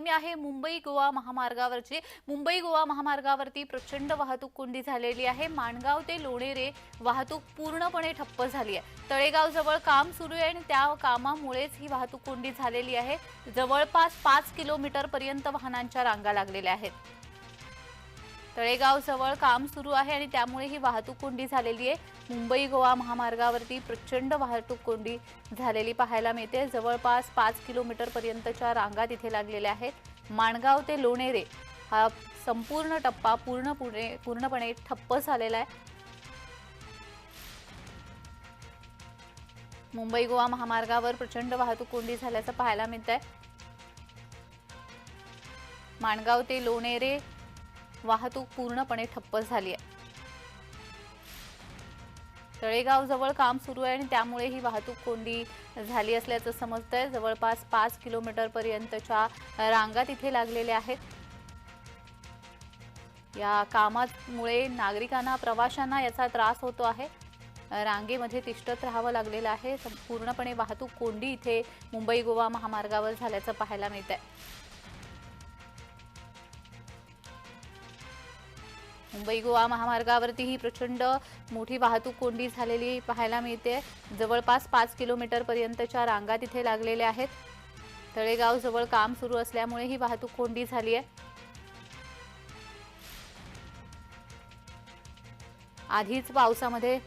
बातमी आहे मुंबई गोवा महामार्गावरची. मुंबई गोवा महामार्गावरती प्रचंड वाहतूक कोंडी झालेली आहे. माणगाव ते लोणेरे वाहतूक पूर्णपणे ठप्प झाली आहे. तळेगाव जवळ काम सुरू आहे आणि त्या कामामुळेच ही वाहतूक कोंडी झालेली आहे. जवळपास पाच किलोमीटरपर्यंत वाहनांच्या रांगा लागलेल्या आहेत. तळेगाव जवळ काम सुरू आहे आणि त्यामुळे ही वाहतूक कोंडी झालेली आहे. मुंबई गोवा महामार्गावरती प्रचंड वाहतूक कोंडी झालेली पाहायला मिळते. जवळपास पाच किलोमीटरपर्यंतच्या रांगा तिथे लागलेल्या आहेत. माणगाव ते लोणेरे हा संपूर्ण टप्पा पूर्णपणे पूर्णपणे ठप्प झालेला आहे. मुंबई गोवा महामार्गावर प्रचंड वाहतूक कोंडी झाल्याचं पाहायला मिळत आहे माणगाव ते लोणेरे वाहतूक पूर्णपणे ठप्प झाली आहे. तळेगाव जवळ काम सुरू आहे आणि त्यामुळे ही वाहतूक कोंडी झाली असल्याचं समजतंय. जवळपास पाच किलोमीटर पर्यंतच्या रांगा तिथे लागलेल्या आहेत. या कामामुळे नागरिकांना प्रवाशांना याचा त्रास होतो आहे. रांगेमध्ये तिष्ठत राहावं लागलेलं आहे. पूर्णपणे वाहतूक कोंडी इथे मुंबई गोवा महामार्गावर झाल्याचं पाहायला मिळत आहे मुंबई गोवा महामार्गावरती ही प्रचंड मोठी वाहतूक कोंडी झालेली पाहायला मिळते. जवळपास पाच किलोमीटरपर्यंतच्या रांगा तिथे लागलेल्या आहेत. तळेगाव जवळ काम सुरू असल्यामुळे ही वाहतूक कोंडी झाली आहे. आधीच पावसामध्ये